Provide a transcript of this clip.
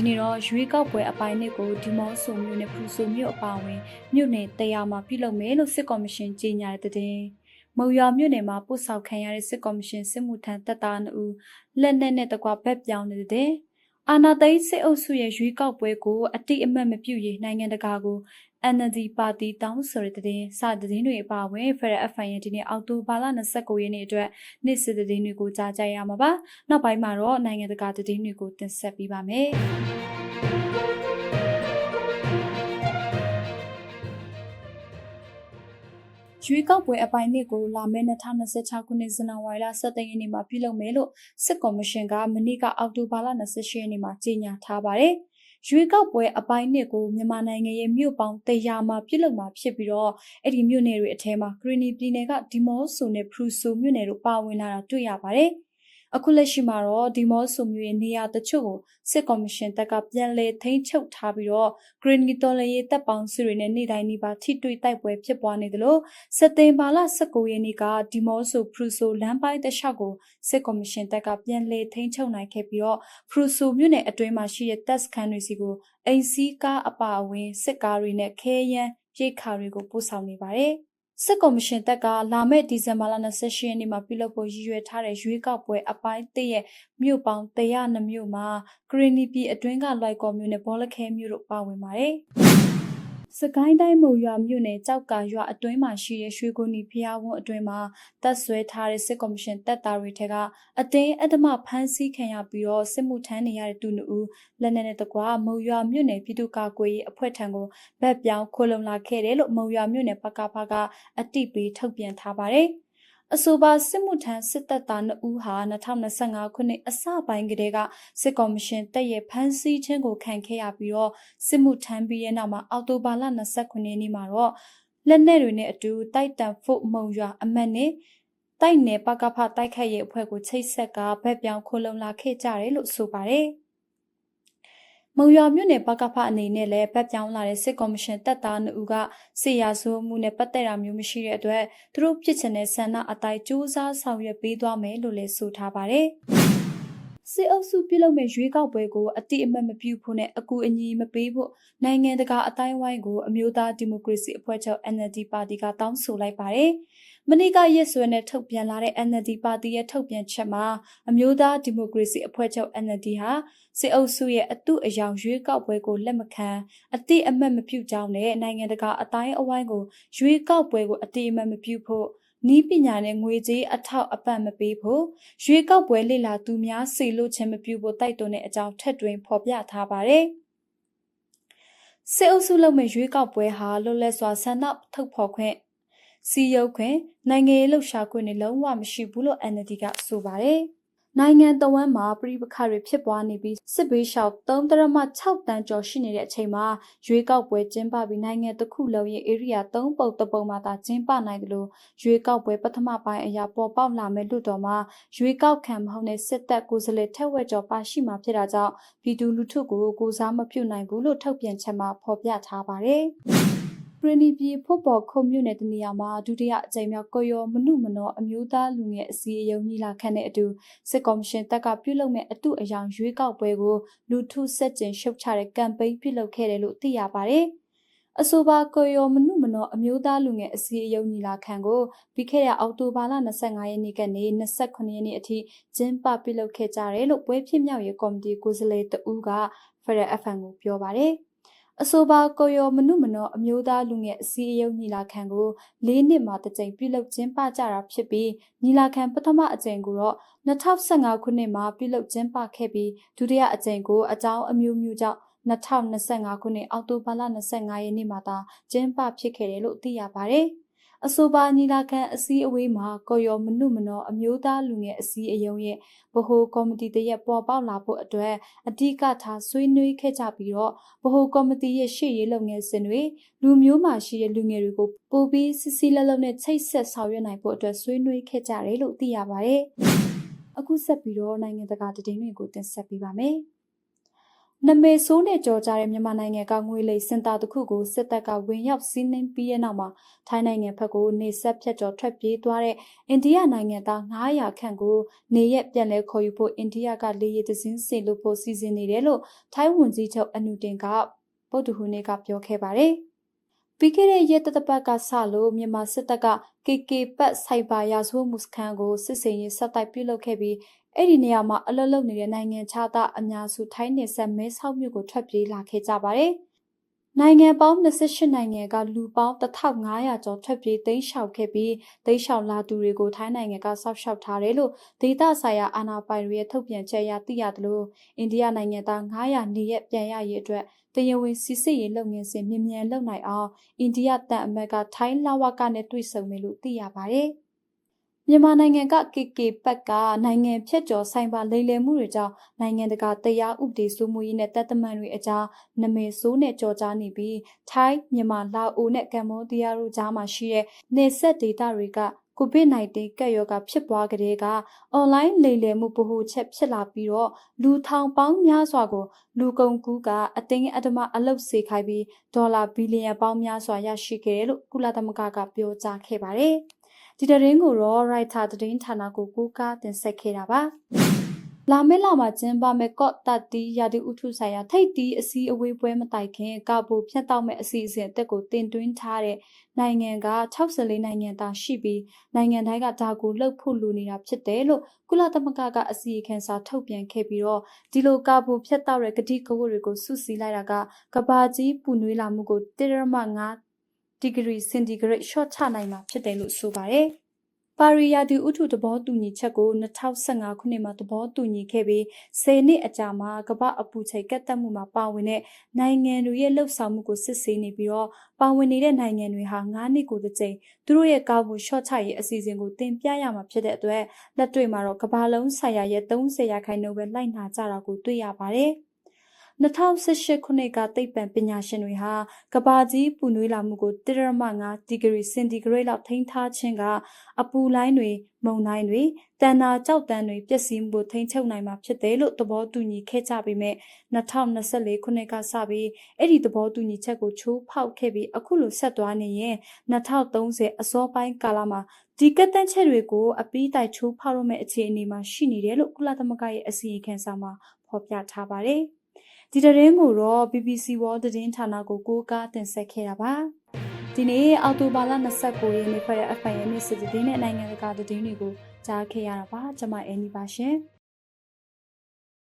ဒီနေ့တော့ရွေးကောက်ပွဲအပိုင်းနှစ်ကိုဒီမော့ဆိုမြို့နယ်ဖရူဆိုမြို့အပါအဝင်မြို့နယ်တရားမှာပြုလုပ်မယ်လို့စစ်ကော်မရှင်ကြေညာတဲ့တဲ့တင်မုံရွာမြို့နယ်မှာပို့ဆောင်ခံရတဲ့စစ်ကော်မရှင်စစ်မှုထမ်းတပ်သား2ဦးလက်နက်နဲ့တကွဘက်ပြောင်းနေတဲ့တဲ့ အာနာသိန်းစစ်အုပ်စုရဲ့ရွေးကောက်ပွဲကိုအတိအမှတ်မပြုရေးနိုင်ငံတကာကို NLD ပါတီတောင်းဆိုတဲ့တဲ့စတဲ့တွေအပါအဝင် Federal FN ရဲ့ဒီနေ့အောက်တိုဘာလ29ရက်နေ့အတွက်နေ့စစ်တဲ့တွေကိုကြားကြရမှာပါနောက်ပိုင်းမှာတော့နိုင်ငံတကာသတင်းတွေကိုတင်ဆက်ပေးပါမယ် ရွေးကောက်ပွဲအပိုင်းနှစ်ကိုလာမယ့်2026ခုနှစ်ဇန်နဝါရီလ17ရက်နေ့မှာပြုလုပ်မယ်လို့စစ်ကော်မရှင်ကမနေ့ကအောက်တိုဘာလ28ရက်နေ့မှာကြေညာထားပါတယ်။ရွေးကောက်ပွဲအပိုင်းနှစ်ကိုမြန်မာနိုင်ငံရဲ့မြို့ပေါင်း100မှာပြုလုပ်မှာဖြစ်ပြီးတော့အဲ့ဒီမြို့နယ်တွေအထဲမှာဂရီနီပြည်နယ်ကဒီမော့ဆိုနဲ့ဖရူဆိုမြို့နယ်တို့ပါဝင်လာတာတွေ့ရပါတယ်။ အခုလက်ရှိမှာတော့ဒီမော့ဆိုမျိုးရဲ့နေရာတချို့ကိုစစ်ကော်မရှင်တပ်ကပြန်လည်ထိန်းချုပ်ထားပြီးတော့ Green Metal ရေးတပ်ပေါင်းစုတွေနဲ့နေ့တိုင်းနေ့ပါထိတွေ့တိုက်ပွဲဖြစ်ပွားနေသလိုစက်တင်ဘာလ19ရက်နေ့ကဒီမော့ဆိုဖရူဆိုလမ်းပိုင်းတစ်လျှောက်ကိုစစ်ကော်မရှင်တပ်ကပြန်လည်ထိန်းချုပ်နိုင်ခဲ့ပြီးတော့ဖရူဆိုမြို့နယ်အတွင်းမှာရှိတဲ့တပ်စခန်းတွေစီကိုအိမ်စီးကားအပါအဝင်စစ်ကားတွေနဲ့ခဲယမ်းရိတ်ခါတွေကိုပို့ဆောင်နေပါတယ်။ စစ်ကော်မရှင်တပ်ကလာမယ့်ဒီဇင်ဘာလ28ရက်နေ့မှာပြုလုပ်ဖို့ရည်ရွယ်ထားတဲ့ရွေးကောက်ပွဲအပိုင်း၁ရဲ့မြို့ပေါင်း102မြို့မှာဂရီနီပြည်အတွင်းကလွိုက်ကော်မြို့နယ်ဘောလခဲမြို့တို့ပါဝင်ပါတယ်။ စကိုင်းတိုင်းမုံရွာမြို့နယ်ကြောက်ကာရွာအတွင်းမှာရှိတဲ့ရွှေကိုနီဖျားဝန်းအတွင်းမှာတပ်ဆွဲထားတဲ့စစ်ကော်မရှင်တပ်သားတွေထက်ကအတင်းအဓမ္မဖမ်းဆီးခံရပြီးတော့စစ်မှုထမ်းနေရတဲ့သူနှစ်ဦးလက်နက်နဲ့တကွာမုံရွာမြို့နယ်ပြည်သူ့ကာကွယ်ရေးအဖွဲ့ထံကိုဗက်ပြောင်းခိုလုံလာခဲ့တယ်လို့မုံရွာမြို့နယ်ပကဖကအတိပေးထုတ်ပြန်ထားပါတယ်။ အဆိုပါစစ်မှုထမ်းစစ်တပ်သား2ဦးဟာ2025ခုနှစ်အစပိုင်းကတည်းကစစ်ကော်မရှင်တပ်ရဲ့ဖမ်းဆီးခြင်းကိုခံခဲ့ရပြီးတော့စစ်မှုထမ်းပြီးရဲ့နောက်မှာအော်တိုဘာလ29ရက်နေ့မှာတော့လက်နက်တွေနဲ့အတူတိုက်တန်ဖို့မုံရွာအမတ်နဲ့တိုက်နယ်ပကဖတိုက်ခိုက်ရေးအဖွဲ့ကိုချိတ်ဆက်ကဗက်ပြောင်းခိုလုံလာခဲ့ကြတယ်လို့ဆိုပါတယ်။ မုံရွာမြို့နယ်ပကဖအနေနဲ့လည်းပတ်ပြောင်းလာတဲ့စစ်ကော်မရှင်တပ်သား2ဦးကစစ်ရာဇဝမှုနဲ့ပတ်သက်တာမျိုးမရှိတဲ့အတွက်သူတို့ဖြစ်ချင်တဲ့ဆန္ဒအတိုင်းစူးစမ်းဆောင်ရွက်ပေးသွားမယ်လို့လည်းဆိုထားပါတယ်။စစ်အုပ်စုပြုလုပ်မဲ့ရွေးကောက်ပွဲကိုအတိအမှတ်မပြုဖို့နဲ့အကူအညီမပေးဖို့နိုင်ငံတကာအတိုင်းဝိုင်းကိုအမျိုးသားဒီမိုကရေစီအဖွဲ့ချုပ် NLD ပါတီကတောင်းဆိုလိုက်ပါတယ်။ မနေ့ကရက်စွဲနဲ့ထုတ်ပြန်လာတဲ့ NLD ပါတီရဲ့ထုတ်ပြန်ချက်မှာအမျိုးသားဒီမိုကရေစီအဖွဲ့ချုပ် NLD ဟာစစ်အုပ်စုရဲ့အတုအယောင်ရွေးကောက်ပွဲကိုလက်မခံအတိအမှတ်မပြုကြောင်းနဲ့နိုင်ငံတကာအတိုင်းအဝိုင်းကိုရွေးကောက်ပွဲကိုအတိအမှတ်မပြုဖို့နီးပညာနဲ့ငွေကြေးအထောက်အပံ့မပေးဖို့ရွေးကောက်ပွဲလေလာသူများစီလို့ခြင်းမပြုဖို့တိုက်တွန်းတဲ့အကြောင်းထက်တွင်ဖော်ပြထားပါတယ်။စစ်အုပ်စုလုပ်မဲ့ရွေးကောက်ပွဲဟာလွတ်လပ်စွာဆန္ဒထုတ်ဖော်ခွင့် စီရုပ်ခွင့်နိုင်ငံရေးလှုပ်ရှားခွင့်တွေလုံးဝမရှိဘူးလို့ NLD ကဆိုပါတယ်။နိုင်ငံတော်ဝန်မှာပြည်ပခါတွေဖြစ်ပွားနေပြီးစစ်ဘေးရှောက်3.6တန်းကျော်ရှိနေတဲ့အချိန်မှာရွေးကောက်ပွဲကျင်းပပြီးနိုင်ငံတစ်ခုလုံးရဲ့ area 3ပုံတပုံမှာသာကျင်းပနိုင်တယ်လို့ရွေးကောက်ပွဲပထမပိုင်းအရာပေါ်ပေါက်လာမဲ့လူတော်မှာရွေးကောက်ခံမဟုတ်တဲ့စစ်တပ်ကိုယ်စားလှယ်ထက်ဝက်ကျော်ပါရှိမှဖြစ်တာကြောင့်ပြည်သူလူထုကိုကိုစားမပြုနိုင်ဘူးလို့ထုတ်ပြန်ချက်မှာဖော်ပြထားပါတယ်။ ပရနီပြည်ဖို့ပေါ်ခုံမြို့နယ်တနေရာမှာဒုတိယအကြိမ်မြောက်ကိုရောမနုမနောအမျိုးသားလူငယ်အစည်းအရုံးညီလာခံတဲ့အတူစစ်ကော်မရှင်တပ်ကပြုလုပ်မဲ့အတုအယောင်ရွေးကောက်ပွဲကိုလူထုဆက်ကျင်ရှုတ်ချတဲ့ကမ်ပိန်းပြုလုပ်ခဲ့တယ်လို့သိရပါတယ်။အဆိုပါကိုရောမနုမနောအမျိုးသားလူငယ်အစည်းအရုံးညီလာခံကိုပြီးခဲ့တဲ့အောက်တိုဘာလ25ရက်နေ့ကနေ28ရက်နေ့အထိကျင်းပပြုလုပ်ခဲ့ကြတယ်လို့ပွဲဖြစ်မြောက်ရေးကော်မတီကိုယ်စားလှယ်တဦးက Federal FM ကိုပြောပါတယ်။ အဆိုပါကိုရောမနုမနောအမျိုးသားလူငယ်အစည်းအရုံးညီလာခံကို၄နှစ်မှတစ်ကြိမ်ပြုလုပ်ကျင်းပကြတာဖြစ်ပြီးညီလာခံပထမအကြိမ်ကိုတော့2015ခုနှစ်မှာပြုလုပ်ကျင်းပခဲ့ပြီးဒုတိယအကြိမ်ကိုအကြောင်းအမျိုးမျိုးကြောင့်2025ခုနှစ်အောက်တိုဘာလ25ရက်နေ့မှာသာကျင်းပဖြစ်ခဲ့တယ်လို့သိရပါတယ်။ အဆိုပါညီလာခံအစည်းအဝေးမှာကော်ရောမနုမနောအမျိုးသားလူငယ်အစည်းအရုံးရဲ့ဗဟိုကော်မတီတရက်ပေါ်ပေါက်လာဖို့အတွက်အဓိကထားဆွေးနွေးခဲ့ကြပြီးတော့ဗဟိုကော်မတီရဲ့ရှေ့ရေးလုပ်ငန်းစဉ်တွေလူမျိုးမှရှိတဲ့လူငယ်တွေကိုပိုပြီးစစ်စစ်လက်လက်နဲ့ချိတ်ဆက်ဆောင်ရွက်နိုင်ဖို့အတွက်ဆွေးနွေးခဲ့ကြတယ်လို့သိရပါတယ်။အခုဆက်ပြီးတော့နိုင်ငံတကာသတင်းတွေကိုတင်ဆက်ပေးပါမယ်။ နမေဆိုးနဲ့ကြော်ကြတဲ့မြန်မာနိုင်ငံကငွေလိမ်စင်တာတစ်ခုကိုစစ်တပ်ကဝင်ရောက်စီးနင်းပြီးတဲ့နောက်မှာထိုင်းနိုင်ငံဘက်ကိုနေဆက်ဖြတ်ကျော်ထွက်ပြေးသွားတဲ့အိန္ဒိယနိုင်ငံသား900ခန့်ကိုနေရက်ပြန်လဲခေါ်ယူဖို့အိန္ဒိယကလေယာဉ်တစ်စင်းစင်လို့ဖို့စီစဉ်နေတယ်လို့ထိုင်းဝန်ကြီးချုပ်အနုတင်ကပုတ်တူဟူနေကပြောခဲ့ပါတယ်။ ပြီးခဲ့တဲ့ရက်တတပတ်ကစလို့မြန်မာစစ်တပ်က KK ပတ်စိုက်ဘာရာဇဝတ်မှုစခန်းကိုစစ်စေရင်ဆက်တိုက်ပြုတ်လုခဲ့ပြီးအဲ့ဒီနေရာမှာအလွတ်လုံနေတဲ့နိုင်ငံခြားသားအများစုထိုင်းနေဆက်မဲဆောက်မြို့ကိုထွက်ပြေးလာခဲ့ကြပါတယ်။ နိုင်ငံပေါင်း28နိုင်ငံကလူပေါင်း1500ကျော်ထွက်ပြေးတိမ်းရှောင်ခဲ့ပြီးတိမ်းရှောင်လာသူတွေကိုထိုင်းနိုင်ငံကစောက်ရှောက်ထားတယ်လို့ဒေသဆိုင်ရာအာဏာပိုင်တွေရဲ့ထုတ်ပြန်ချက်အရသိရတယ်လို့အိန္ဒိယနိုင်ငံသား900နေရက်ပြန်ရရေးအတွက်တရားဝင်စစ်စစ်ရေးလုပ်ငန်းစဉ်မြ мян လုပ်နိုင်အောင်အိန္ဒိယတပ်အမတ်ကထိုင်းလဝကနဲ့တွေ့ဆုံမယ်လို့သိရပါတယ်။ မြန်မာနိုင်ငံက KK ပတ်ကနိုင်ငံဖြတ်ကျော်ဆိုင်ဘာလိမ်လည်မှုတွေကြောင့်နိုင်ငံတကာတရားဥပဒေစိုးမိုးရေးနဲ့တပ်သမန်တွေအကြားနမဲဆိုးနဲ့ကြော်ကြားနေပြီးထိုင်းမြန်မာလာအိုနဲ့ကမ္ဘောဒီးယားတို့ကြားမှာရှိတဲ့နေဆက်ဒေတာတွေက COVID-19 ကပ်ရောဂါဖြစ်ပွားကြတဲ့ကအွန်လိုင်းလိမ်လည်မှုဗဟိုချက်ဖြစ်လာပြီးတော့လူထောင်ပေါင်းများစွာကို လူကုန်ကူးကအတင်းအဓမ္မအလုပ်စေခိုင်းပြီးဒေါ်လာဘီလီယံပေါင်းများစွာရရှိခဲ့တယ်လို့ကုလသမဂ္ဂကပြောကြားခဲ့ပါတယ်။ ဒီတရင်ကိုတော့ writer သတင်းဌာနကိုကိုးကားတင်ဆက်ခဲ့တာပါလာမယ့်လမှာကျင်းပမဲ့ကော့တတီရာဒီဥထုဆိုင်ရာထိတ်တီးအစည်းအဝေးပွဲမတိုင်ခင်ကာဘူဖြတ်တောက်မဲ့အစီအစဉ်အသက်ကိုတင်သွင်းထားတဲ့နိုင်ငံက64နိုင်ငံသားရှိပြီးနိုင်ငံတိုင်းကဒါကိုလှုပ်ဖို့လိုနေတာဖြစ်တယ်လို့ကုလသမဂ္ဂကအစီအခံစာထုတ်ပြန်ခဲ့ပြီးတော့ဒီလိုကာဘူဖြတ်တောက်တဲ့ဂတိကဝတ်တွေကိုစုစည်းလိုက်တာကကဘာကြီးပူနွေးလာမှုကို1.5 ဒီဂရီစင်တီဂရိတ် short ချနိုင်မှာဖြစ်တယ်လို့ဆိုပါတယ်။ပါရီယာဒီဥထုသဘောတူညီချက်ကို2015ခုနှစ်မှာသဘောတူညီခဲ့ပြီး10နှစ်အကြာမှာကမ္ဘာအပူချိန်ကတ်တက်မှုမှာပါဝင်တဲ့နိုင်ငံတွေရဲ့လှုပ်ဆောင်မှုကိုစစ်ဆေးနေပြီးတော့ပါဝင်နေတဲ့နိုင်ငံတွေဟာ9နှစ်ကိုတစ်ကြိမ်သူတို့ရဲ့ကာဗွန်ရှော့ချရေးအစီအစဉ်ကိုတင်ပြရမှာဖြစ်တဲ့အတွက်လက်တွေ့မှာတော့ကမ္ဘာလုံးဆိုင်ရာရဲ့30ရာခိုင်နှုန်းပဲလိုက်နာကြတာကိုတွေ့ရပါတယ်။ 2018ခုနှစ်ကသိပ္ပံပညာရှင်တွေဟာကဘာကြီးပူနွေးလာမှုကို1.5ဒီဂရီစင်တီဂရိတ်လောက်ထိန်းထားခြင်းကအပူလိုင်းတွေမုန်တိုင်းတွေတန်နာကြောက်တန်းတွေပျက်စီးမှုကိုထိန်းချုပ်နိုင်မှာဖြစ်တယ်လို့သဘောတူညီခဲ့ကြပေမဲ့2024ခုနှစ်ကစပြီးအဲ့ဒီသဘောတူညီချက်ကိုချိုးဖောက်ခဲ့ပြီးအခုလိုဆက်သွားနေရင်2030အစောပိုင်းကာလမှာဒီကတ်တန့်ချက်တွေကိုအပီးတိုက်ချိုးဖောက်ရမယ့်အခြေအနေမှာရှိနေတယ်လို့ကုလသမဂ္ဂရဲ့အစီရင်ခံစာမှာဖော်ပြထားပါတယ်။ ဒီသတင်းကိုတော့ BBC World သတင်းဌာနကိုကိုးကားတင်ဆက်ခဲ့တာပါဒီနေ့အော်တိုဘာလ29ရက်နေ့ဖွဲ့တဲ့ FIN နေ့စစ်သတင်းနဲ့နိုင်ငံတကာသတင်းတွေကိုကြားခဲ့ရတာပါကျွန်မအန်နီပါရှင်